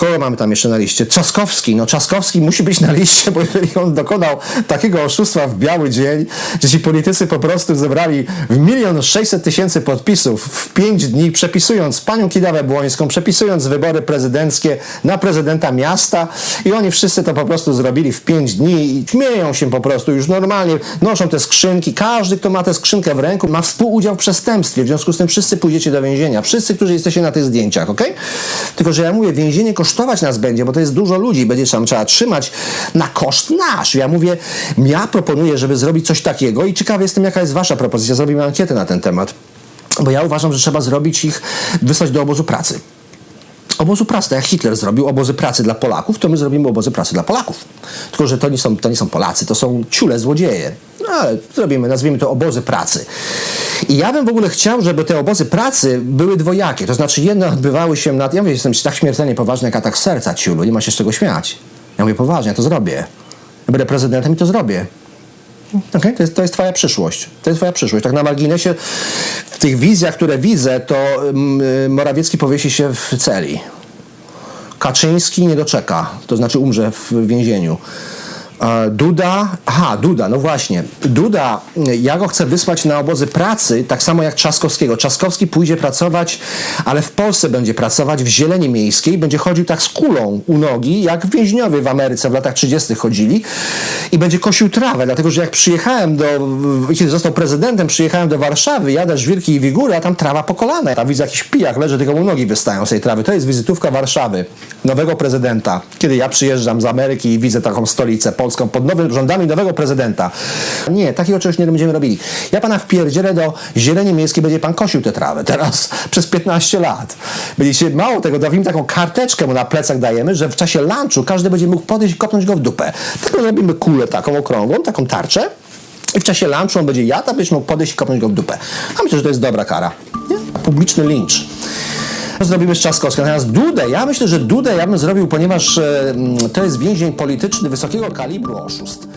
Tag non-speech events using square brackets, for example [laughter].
Kogo mamy tam jeszcze na liście? Trzaskowski. No Trzaskowski musi być na liście, bo jeżeli on dokonał takiego oszustwa w biały dzień, że ci politycy po prostu zebrali w milion sześćset tysięcy podpisów w pięć dni, przepisując panią Kidawę Błońską, przepisując wybory prezydenckie na prezydenta miasta i oni wszyscy to po prostu zrobili w pięć dni i śmieją się po prostu już normalnie, noszą te skrzynki. Każdy, kto ma tę skrzynkę w ręku, ma współudział w przestępstwie. W związku z tym wszyscy pójdziecie do więzienia. Wszyscy, którzy jesteście na tych zdjęciach, ok? Tylko, że ja mówię, więzienie kosztować nas będzie, bo to jest dużo ludzi, będzie tam trzeba trzymać na koszt nasz. Ja mówię, ja proponuję, żeby zrobić coś takiego i ciekawy jestem, jaka jest wasza propozycja. Zrobimy ankietę na ten temat. Bo ja uważam, że trzeba zrobić ich, wysłać do obozu pracy obozu pracy. Tak jak Hitler zrobił obozy pracy dla Polaków, to my zrobimy obozy pracy dla Polaków. Tylko, że to nie są, to nie są Polacy, to są ciule złodzieje. No, ale zrobimy, nazwijmy to obozy pracy. I ja bym w ogóle chciał, żeby te obozy pracy były dwojakie. To znaczy, jedne odbywały się nad... Ja mówię, jestem tak śmiertelnie poważny jak atak serca, ciulu. Nie ma się z czego śmiać. Ja mówię poważnie, ja to zrobię. Ja będę prezydentem i to zrobię. Okay? To, jest, to jest twoja przyszłość. To jest twoja przyszłość. Tak na marginesie, w tych wizjach, które widzę, to mm, Morawiecki powiesi się w celi. Kaczyński nie doczeka, to znaczy umrze w więzieniu. Duda, aha, Duda, no właśnie. Duda, ja go chcę wysłać na obozy pracy, tak samo jak Trzaskowskiego. Trzaskowski pójdzie pracować, ale w Polsce będzie pracować w zieleni miejskiej, będzie chodził tak z kulą u nogi, jak więźniowie w Ameryce w latach 30. chodzili i będzie kosił trawę, dlatego że jak przyjechałem do, kiedy został prezydentem, przyjechałem do Warszawy, jadę żwirki i wigury, a tam trawa po kolana. Tam widzę jakiś pijak leży, tylko mu nogi wystają z tej trawy. To jest wizytówka Warszawy, nowego prezydenta. Kiedy ja przyjeżdżam z Ameryki i widzę taką stolicę polską pod nowymi rządami nowego prezydenta. Nie, takiego czegoś nie będziemy robili. Ja pana wpierdzielę do zieleni miejskiej, będzie pan kosił tę trawę teraz [laughs] przez 15 lat. Będziecie, mało tego, dawimy taką karteczkę mu na plecach dajemy, że w czasie lunchu każdy będzie mógł podejść i kopnąć go w dupę. Tylko robimy kulę taką okrągłą, taką tarczę i w czasie lunchu on będzie jadł, a będziesz mógł podejść i kopnąć go w dupę. A myślę, że to jest dobra kara. Nie? Publiczny lincz zrobimy z Trzaskowską. Natomiast Dudę, ja myślę, że Dudę ja bym zrobił, ponieważ e, to jest więzień polityczny wysokiego kalibru oszust.